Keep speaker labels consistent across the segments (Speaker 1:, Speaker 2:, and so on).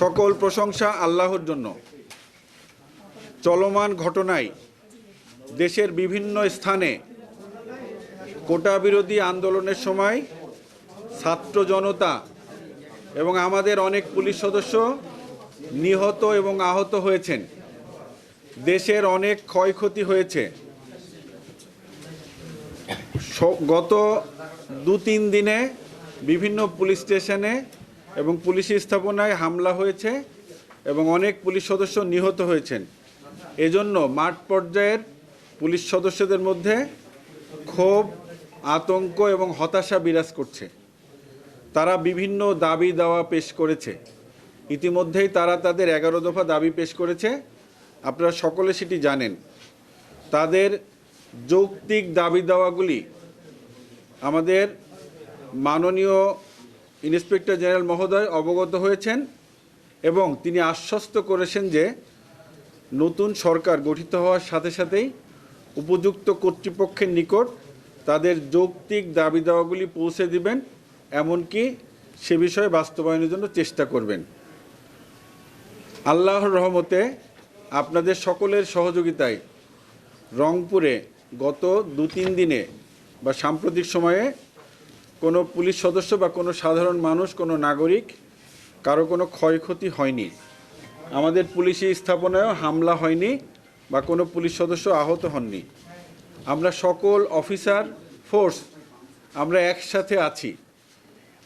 Speaker 1: সকল প্রশংসা আল্লাহর জন্য। চলমান ঘটনায় দেশের বিভিন্ন স্থানে কোটা বিরোধী আন্দোলনের সময় ছাত্র জনতা এবং আমাদের অনেক পুলিশ সদস্য নিহত এবং আহত হয়েছেন। দেশের অনেক ক্ষয়ক্ষতি হয়েছে। গত দু তিন দিনে বিভিন্ন পুলিশ স্টেশনে এবং পুলিশ স্থাপনায় হামলা হয়েছে এবং অনেক পুলিশ সদস্য নিহত হয়েছেন। এজন্য মাঠ পর্যায়ের পুলিশ সদস্যদের মধ্যে ক্ষোভ, আতঙ্ক এবং হতাশা বিরাজ করছে। তারা বিভিন্ন দাবি দাওয়া পেশ করেছে। ইতিমধ্যেই তারা তাদের এগারো দফা দাবি পেশ করেছে। আপনারা সকলে সেটি জানেন। তাদের যৌক্তিক দাবি দাওয়াগুলি আমাদের মাননীয় ইন্সপেক্টর জেনারেল মহোদয় অবগত হয়েছেন এবং তিনি আশ্বস্ত করেছেন যে নতুন সরকার গঠিত হওয়ার সাথে সাথেই উপযুক্ত কর্তৃপক্ষের নিকট তাদের যৌক্তিক দাবি দাওয়াগুলি পৌঁছে দিবেন, এমনকি সে বিষয়ে বাস্তবায়নের জন্য চেষ্টা করবেন। আল্লাহর রহমতে আপনাদের সকলের সহযোগিতায় রংপুরে গত দু তিন দিনে বা সাম্প্রতিক সময়ে কোনো পুলিশ সদস্য বা কোনো সাধারণ মানুষ, কোনো নাগরিক কারও কোনো ক্ষয়ক্ষতি হয়নি। আমাদের পুলিশি স্থাপনায়ও হামলা হয়নি বা কোনো পুলিশ সদস্য আহত হননি। আমরা সকল অফিসার, ফোর্স আমরা একসাথে আছি।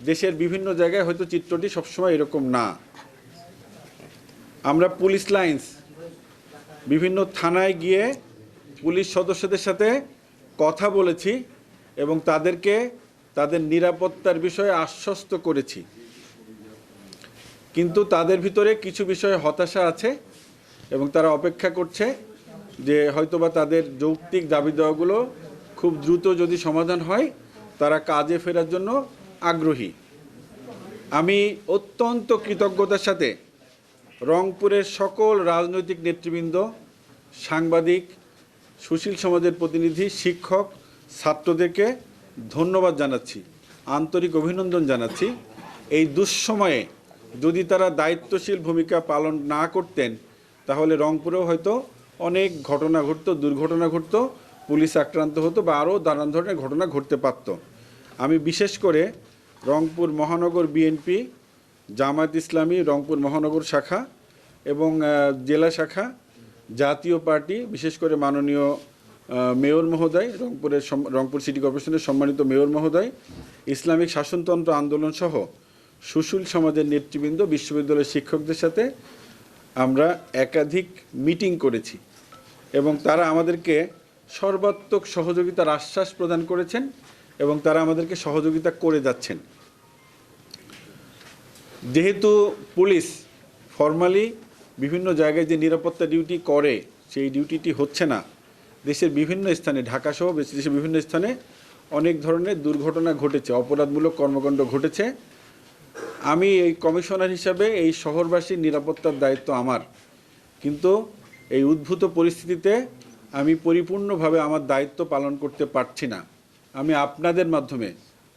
Speaker 1: দেশের বিভিন্ন জায়গায় হয়তো চিত্রটি সবসময় এরকম না। আমরা পুলিশ লাইন্স, বিভিন্ন থানায় গিয়ে পুলিশ সদস্যদের সাথে কথা বলেছি এবং তাদেরকে তাদের নিরাপত্তার বিষয়ে আশ্বস্ত করেছি। কিন্তু তাদের ভিতরে কিছু বিষয়ে হতাশা আছে এবং তারা অপেক্ষা করছে যে হয়তোবা তাদের যৌক্তিক দাবি দেওয়াগুলো খুব দ্রুত যদি সমাধান হয়, তারা কাজে ফেরার জন্য আগ্রহী। আমি অত্যন্ত কৃতজ্ঞতার সাথে রংপুরের সকল রাজনৈতিক নেতৃবৃন্দ, সাংবাদিক, সুশীল সমাজের প্রতিনিধি, শিক্ষক, ছাত্রদেরকে ধন্যবাদ জানাচ্ছি, আন্তরিক অভিনন্দন জানাচ্ছি। এই দুঃসময়ে যদি তারা দায়িত্বশীল ভূমিকা পালন না করতেন, তাহলে রংপুরেও হয়তো অনেক ঘটনা ঘটতো, দুর্ঘটনা ঘটতো, পুলিশ আক্রান্ত হতো বা আরও নানান ধরনের ঘটনা ঘটতে পারত। আমি বিশেষ করে রংপুর মহানগর বিএনপি, জামায়াত ইসলামী, রংপুর মহানগর শাখা এবং জেলা শাখা, জাতীয় পার্টি, বিশেষ করে মাননীয় মেয়র মহোদয়, রংপুরের রংপুর সিটি কর্পোরেশনের সম্মানিত মেয়র মহোদয়, ইসলামিক শাসনতন্ত্র আন্দোলন সহ সুশীল সমাজের নেতৃবৃন্দ, বিশ্ববিদ্যালয়ের শিক্ষকদের সাথে আমরা একাধিক মিটিং করেছি এবং তারা আমাদেরকে সর্বাত্মক সহযোগিতার আশ্বাস প্রদান করেছেন এবং তারা আমাদেরকে সহযোগিতা করে যাচ্ছেন। যেহেতু পুলিশ ফর্মালি বিভিন্ন জায়গায় যে নিরাপত্তা ডিউটি করে, সেই ডিউটিটি হচ্ছে না দেশের বিভিন্ন স্থানে, ঢাকা সহ দেশের বিভিন্ন স্থানে অনেক ধরনের দুর্ঘটনা ঘটেছে, অপরাধমূলক কর্মকাণ্ড ঘটেছে। আমি এই কমিশনার হিসাবে এই শহরবাসীর নিরাপত্তার দায়িত্ব আমার। কিন্তু এই উদ্ভূত পরিস্থিতিতে আমি পরিপূর্ণভাবে আমার দায়িত্ব পালন করতে পারছি না। আমি আপনাদের মাধ্যমে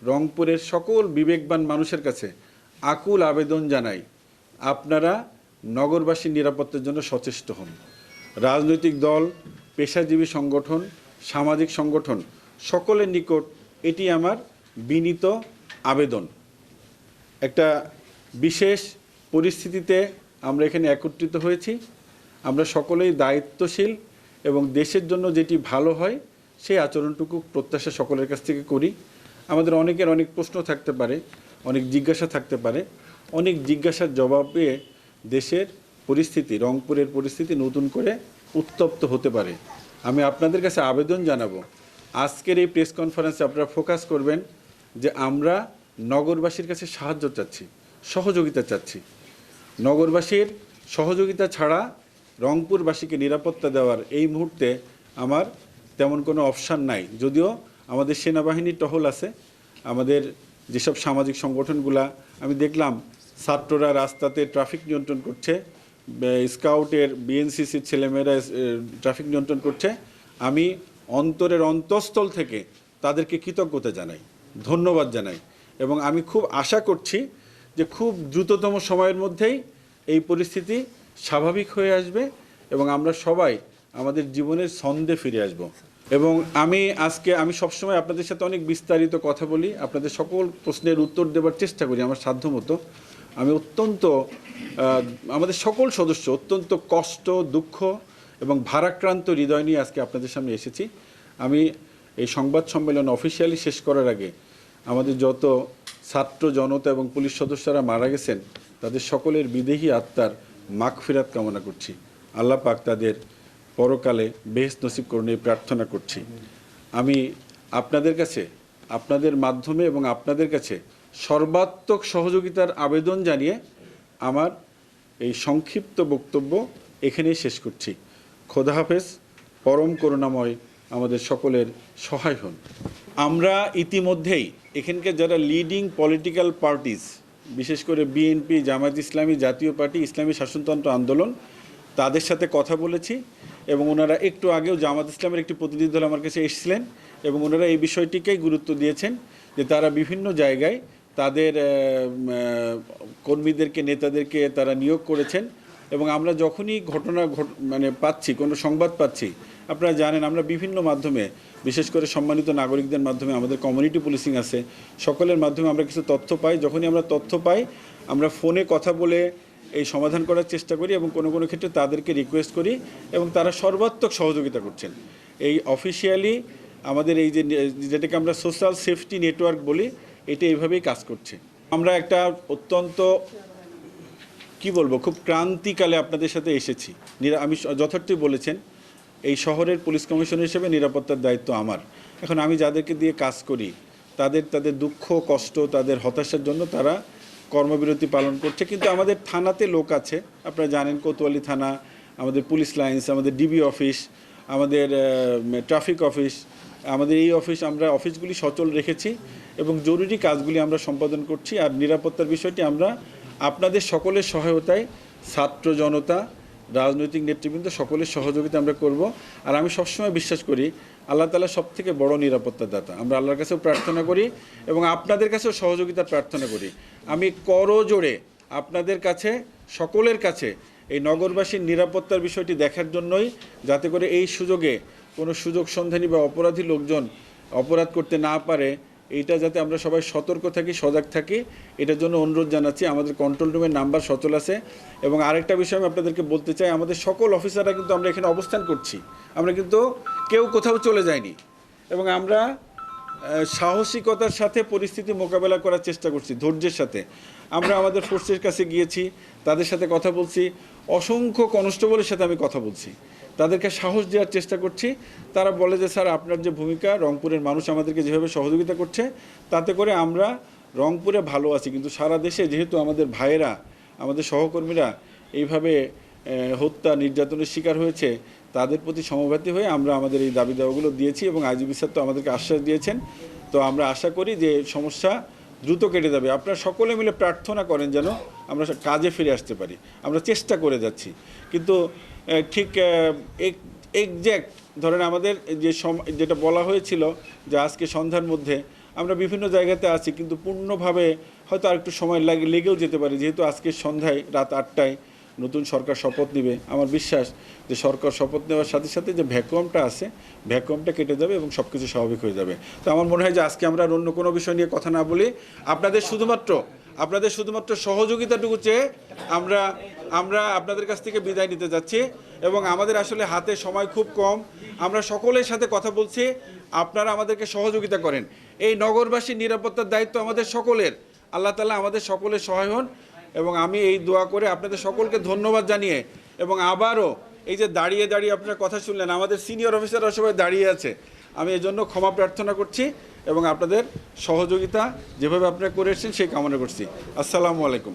Speaker 1: রংপুরের সকল বিবেকবান মানুষের কাছে আকুল আবেদন জানাই, আপনারা নগরবাসীর নিরাপত্তার জন্য সচেষ্ট হন। রাজনৈতিক দল পেশাজীবী সংগঠন, সামাজিক সংগঠন, সকলের নিকট এটি আমার বিনীত আবেদন। একটা বিশেষ পরিস্থিতিতে আমরা এখানে একত্রিত হয়েছি। আমরা সকলেই দায়িত্বশীল এবং দেশের জন্য যেটি ভালো হয়, সেই আচরণটুকু প্রত্যাশা সকলের কাছ থেকে করি। আমাদের অনেকের অনেক প্রশ্ন থাকতে পারে, অনেক জিজ্ঞাসা থাকতে পারে। অনেক জিজ্ঞাসার জবাবে দেশের পরিস্থিতি, রংপুরের পরিস্থিতি নতুন করে উত্তপ্ত হতে পারে। আমি আপনাদের কাছে আবেদন জানাব। আজকের এই প্রেস কনফারেন্সে আপনারা ফোকাস করবেন যে আমরা নগরবাসীর কাছে সাহায্য চাচ্ছি, সহযোগিতা চাচ্ছি। নগরবাসীর সহযোগিতা ছাড়া রংপুরবাসীকে নিরাপত্তা দেওয়ার এই মুহূর্তে আমার তেমন কোনো অপশান নাই। যদিও আমাদের সেনাবাহিনী টহল আছে, আমাদের যেসব সামাজিক সংগঠনগুলা, আমি দেখলাম ছাত্ররা রাস্তাতে ট্রাফিক নিয়ন্ত্রণ করছে স্কাউটের বিএনসিসির ছেলেমেয়েরা ট্রাফিক নিয়ন্ত্রণ করছে। আমি অন্তরের অন্তঃস্থল থেকে তাদেরকে কৃতজ্ঞতা জানাই, ধন্যবাদ জানাই। এবং আমি খুব আশা করছি যে খুব দ্রুততম সময়ের মধ্যেই এই পরিস্থিতি স্বাভাবিক হয়ে আসবে এবং আমরা সবাই আমাদের জীবনের ছন্দে ফিরে আসব। এবং আমি আজকে, আমি সবসময় আপনাদের সাথে অনেক বিস্তারিত কথা বলি, আপনাদের সকল প্রশ্নের উত্তর দেওয়ার চেষ্টা করি আমার সাধ্যমতো। আমি অত্যন্ত আমাদের সকল সদস্য অত্যন্ত কষ্ট, দুঃখ এবং ভারাক্রান্ত হৃদয় নিয়ে আজকে আপনাদের সামনে এসেছি। আমি এই সংবাদ সম্মেলন অফিসিয়ালি শেষ করার আগে আমাদের যত ছাত্র জনতা এবং পুলিশ সদস্যরা মারা গেছেন, তাদের সকলের বিদেহী আত্মার মাগফিরাত কামনা করছি। আল্লাহ পাক তাদের পরকালে বেশ নসিব এই প্রার্থনা করছি। আমি আপনাদের কাছে, আপনাদের মাধ্যমে এবং আপনাদের কাছে সর্বাত্মক সহযোগিতার আবেদন জানিয়ে আমার এই সংক্ষিপ্ত বক্তব্য এখানেই শেষ করছি। খোদা হাফেজ, পরম করুণাময় আমাদের সকলের সহায় হন। আমরা ইতিমধ্যেই এখানকার যারা লিডিং পলিটিক্যাল পার্টিস বিশেষ করে বিএনপি জামায়াত ইসলামী, জাতীয় পার্টি, ইসলামী শাসনতন্ত্র আন্দোলন, তাদের সাথে কথা বলেছি এবং ওনারা একটু আগেও জামাত ইসলামের একটি প্রতিনিধি দল আমার কাছে এসেছিলেন এবং ওনারা এই বিষয়টিকেই গুরুত্ব দিয়েছেন যে তারা বিভিন্ন জায়গায় তাদের কর্মীদেরকে, নেতাদেরকে তারা নিয়োগ করেছেন এবং আমরা যখনই ঘটনা ঘট- মানে পাচ্ছি, কোনো সংবাদ পাচ্ছি, আপনারা জানেন আমরা বিভিন্ন মাধ্যমে, বিশেষ করে সম্মানিত নাগরিকদের মাধ্যমে, আমাদের কমিউনিটি পুলিশিং আছে, সকলের মাধ্যমে আমরা কিছু তথ্য পাই, যখনই আমরা তথ্য পাই, আমরা ফোনে কথা বলে এই সমাধান করার চেষ্টা করি এবং কোনো কোনো ক্ষেত্রে তাদেরকে রিকোয়েস্ট করি এবং তারা সর্বাত্মক সহযোগিতা করছেন। এই অফিসিয়ালি আমাদের এই যে, যেটাকে আমরা সোশ্যাল সেফটি নেটওয়ার্ক বলি এটা এইভাবেই কাজ করছে। আমরা একটা অত্যন্ত, কি বলব, খুব ক্রান্তিকালে আপনাদের সাথে এসেছি। আমি যথার্থই বলেছেন, এই শহরের পুলিশ কমিশনার হিসেবে নিরাপত্তার দায়িত্ব আমার। এখন আমি যাদেরকে দিয়ে কাজ করি, তাদের তাদের দুঃখ, কষ্ট, তাদের হতাশার জন্য তারা কর্মবিরতি পালন করছে। কিন্তু আমাদের থানাতে লোক আছে, আপনারা জানেন কোতোয়ালি থানা, আমাদের পুলিশ লাইন্স, আমাদের ডিবি অফিস, আমাদের ট্রাফিক অফিস আমাদের এই অফিস, আমরা অফিসগুলি সচল রেখেছি এবং জরুরি কাজগুলি আমরা সম্পাদন করছি। আর নিরাপত্তার বিষয়টি আমরা আপনাদের সকলের সহায়তায়, ছাত্র জনতা, রাজনৈতিক নেতৃবৃন্দ সকলের সহযোগিতা আমরা করব। আর আমি সবসময় বিশ্বাস করি, আল্লাহ তালা সব থেকে বড় নিরাপত্তা দাতা আমরা আল্লাহর কাছেও প্রার্থনা করি এবং আপনাদের কাছেও সহযোগিতা প্রার্থনা করি। আমি করজোড়ে আপনাদের কাছে, সকলের কাছে এই নগরবাসীর নিরাপত্তার বিষয়টি দেখার জন্যই যাতে করে এই সুযোগে কোনো সুযোগ সন্ধানী বা অপরাধী লোকজন অপরাধ করতে না পারে, এইটা যাতে আমরা সবাই সতর্ক থাকি, সজাগ থাকি, এটার জন্য অনুরোধ জানাচ্ছি। আমাদের কন্ট্রোল রুমের নাম্বার সচল আছে। এবং আরেকটা বিষয় আমি আপনাদেরকে বলতে চাই, আমাদের সকল অফিসাররা কিন্তু আমরা এখানে অবস্থান করছি। আমরা কিন্তু কেউ কোথাও চলে যাইনি। এবং আমরা সাহসিকতার সাথে পরিস্থিতি মোকাবেলা করার চেষ্টা করছি, ধৈর্যের সাথে। আমরা আমাদের ফোর্সের কাছে গিয়েছি, তাদের সাথে কথা বলছি, অসংখ্য কনস্টেবলের সাথে আমি কথা বলছি। তাদেরকে সাহস দেওয়ার চেষ্টা করছি। তারা বলে যে, স্যার, আপনার যে ভূমিকা, রংপুরের মানুষ আমাদেরকে যেভাবে সহযোগিতা করছে, তাতে করে আমরা রংপুরে ভালো আছি। কিন্তু সারা দেশে যেহেতু আমাদের ভাইয়েরা, আমাদের সহকর্মীরা এইভাবে হত্যা, নির্যাতনের শিকার হয়েছে, তাদের প্রতি সমব্যাতি হয়ে আমরা আমাদের এই দাবি দাওয়াগুলো দিয়েছি এবং আইজিবি স্যার তো আমাদেরকে আশ্বাস দিয়েছেন। তো আমরা আশা করি যে সমস্যা দ্রুত কেটে যাবে। আপনারা সকলে মিলে প্রার্থনা করেন যেন আমরা কাজে ফিরে আসতে পারি। আমরা চেষ্টা করে যাচ্ছি। কিন্তু ঠিক এক্স্যাক্ট ধরেন আমাদের যে যেটা বলা হয়েছিল যে আজকে সন্ধ্যার মধ্যে আমরা বিভিন্ন জায়গাতে আছি, কিন্তু পূর্ণভাবে হয়তো আর একটু সময় লাগে, লেগেও যেতে পারে। যেহেতু আজকে সন্ধ্যায়, রাত আটটায় নতুন সরকার শপথ নেবে, আমার বিশ্বাস যে সরকার শপথ নেওয়ার সাথে সাথে যে ভ্যাকুয়ামটা আছে, ভ্যাকুয়ামটা কেটে যাবে এবং সব কিছু স্বাভাবিক হয়ে যাবে। তো আমার মনে হয় যে আজকে আমরা অন্য কোনো বিষয় নিয়ে কথা না বলি। আপনাদের শুধুমাত্র আপনাদের শুধুমাত্র সহযোগিতাটুকু চেয়ে আমরা আমরা আপনাদের কাছ থেকে বিদায় নিতে যাচ্ছি এবং আমাদের আসলে হাতে সময় খুব কম। আমরা সকলের সাথে কথা বলছি। আপনারা আমাদেরকে সহযোগিতা করেন। এই নগরবাসীর নিরাপত্তার দায়িত্ব আমাদের সকলের। আল্লাহ তালা আমাদের সকলের সহায় হন এবং আমি এই দোয়া করে আপনাদের সকলকে ধন্যবাদ জানিয়ে এবং আবারও এই যে দাঁড়িয়ে দাঁড়িয়ে আপনারা কথা শুনলেন, আমাদের সিনিয়র অফিসাররা সবাই দাঁড়িয়ে আছে। আমি এই জন্য ক্ষমা প্রার্থনা করছি এবং আপনাদের সহযোগিতা যেভাবে আপনারা করে এসেছেন, সেই কামনা করছি। আসসালামু আলাইকুম।